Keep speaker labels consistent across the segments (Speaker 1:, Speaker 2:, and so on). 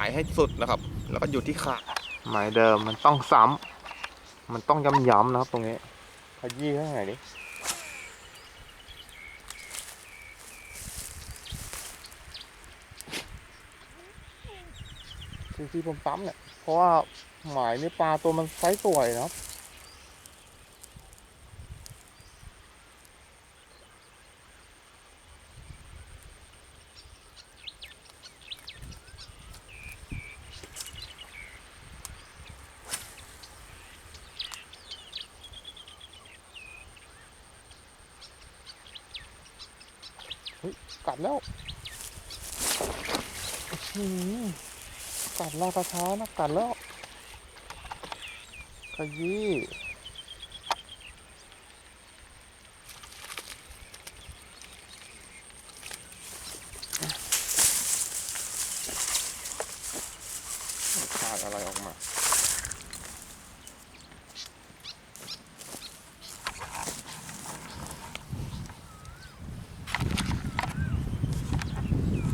Speaker 1: ส่ให้สุดนะครับ แล้วก็อยู่ที่ขาหมายเดิมมันต้องซ้ำมันต้องย้ำๆนะครับตรงนี้ขยี้ข้างไหนดิที่ที่ผมซ้ำเนี่ยเพราะว่าหมายนี่ปลาตัวมันไซส์สวยนะครับ กัดแล้วอืมกัดลากระช้านะกัดแล้วขยี้ขาดอะไรออกมา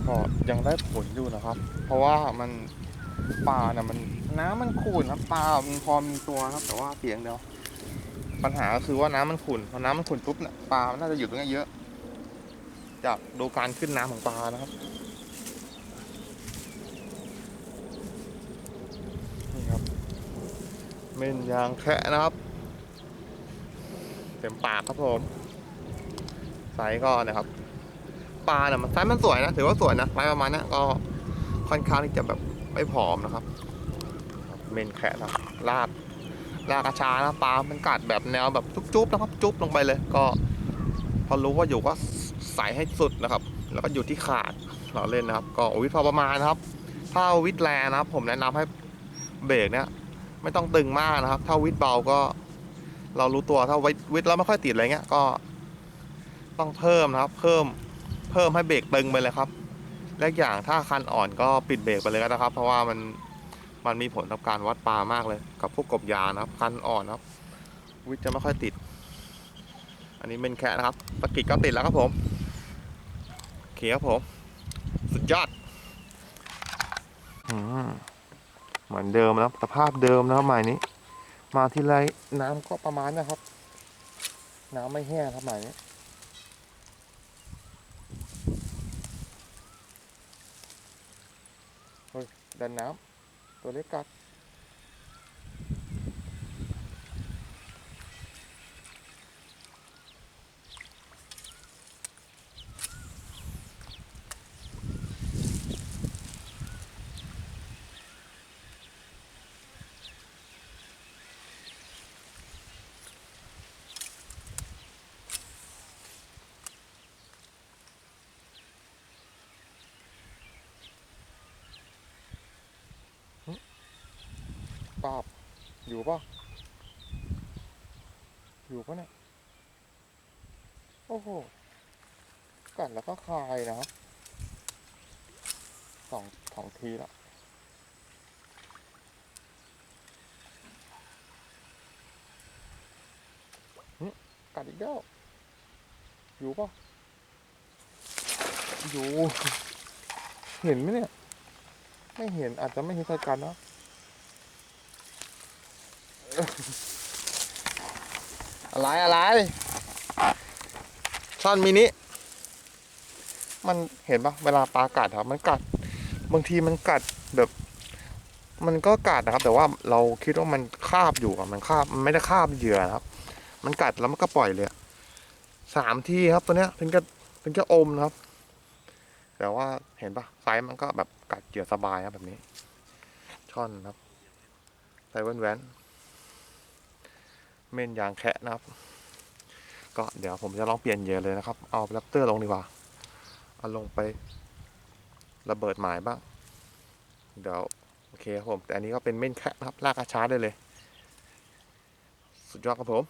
Speaker 1: ก็ยังได้ผลอยู่นะครับ เพราะว่ามันปลาเนี่ยมันน้ำมันขุ่นครับปลามันพอมีตัวครับ แต่ว่าเสียงเดียวปัญหาก็คือว่าน้ำมันขุ่นพอน้ำมันขุ่นปุ๊บเนี่ยปลามันน่าจะอยู่ตรงนี้เยอะ จากดูการขึ้นน้ำของปลานะครับนี่ครับเม่นยางแคะนะครับเต็มปากครับผมไซส์ก็นะครับ ปลาเนี่ยมันไซส์มันสวยนะถือว่าสวยนะไซส์ประมาณนี้ก็ค่อนข้างที่จะแบบไม่ผอมนะครับ เมนแคะนะลากลากกระชานะปลามันกัดแบบแนวแบบจุ๊บๆนะครับจุ๊บลงไปเลย ก็ พอรู้ว่าอยู่ก็ใส่ให้สุดนะครับ แล้วก็อยู่ที่ขาดเราเล่นนะครับ ก็วิทย์พอประมาณนะครับ ถ้าวิทย์แรงนะครับ ผมแนะนำให้เบรกเนี่ยไม่ต้องตึงมากนะครับ ถ้าวิทย์เบาก็ เรารู้ตัวถ้าวิทวิทย์แล้วไม่ค่อยติดอะไรเงี้ยก็ ต้องเพิ่มนะครับ เพิ่ม พิ่มให้เบรกตึงไปเลยครับและอีกอย่างถ้าคันอ่อนก็ปิดเบรกไปเลยก็ได้ครับ เพราะว่ามันมันมีผลต่อการวัดปลามากเลย กับพวกกบยานะครับ คันอ่อนครับ วิทจะไม่ค่อยติด อันนี้เป็นแค่นะครับปากกิจก็ติดแล้วครับผมเคครับผม สุดยอดเหมือนเดิมนะครับสภาพเดิมนะครับหมายนี้ มาทีไรน้ำก็ประมาณนะครับ น้ำไม่แห้งครับหมายนี้ ดันน้ำตัวเล็กกัดาบอยู่ป่ะอยู่ป่ะเนี่ย โอ้โห กัดแล้วก็คายนะครับสองสองทีละหึกัดอีกแล้ว อยู่ป่ะอยู่ เห็นไหมเนี่ย ไม่เห็นอาจจะไม่เห็นใครกันนะ อะไรอะไรช่อนมินิ มันเห็นปะเวลาปลากัดครับ มันกัด บางทีมันกัดแบบ มันก็กัดนะครับ แต่ว่าเราคิดว่ามันคาบอยู่อะมันคาบมันไม่ได้คาบเหยื่อนะครับ มันกัดแล้วมันก็ปล่อยเลยสามที่ครับตัวเนี้ยถึงจะถึงจะอมนะครับ แต่ว่าเห็นปะไซส์มันก็แบบกัดเหยื่อสบายครับแบบนี้ ช่อนครับไซส์แว่นๆ เม่นยางแคะนะครับ ก็เดี๋ยวผมจะลองเปลี่ยนเยอะเลยนะครับ เอาแรปเตอร์ลงดีกว่า เอาลงไประเบิดหมายบ้าง เดี๋ยวโอเคครับผม แต่อันนี้ก็เป็นเม่นแคะนะครับ ลากกระช้าได้เลย สุดยอดครับผม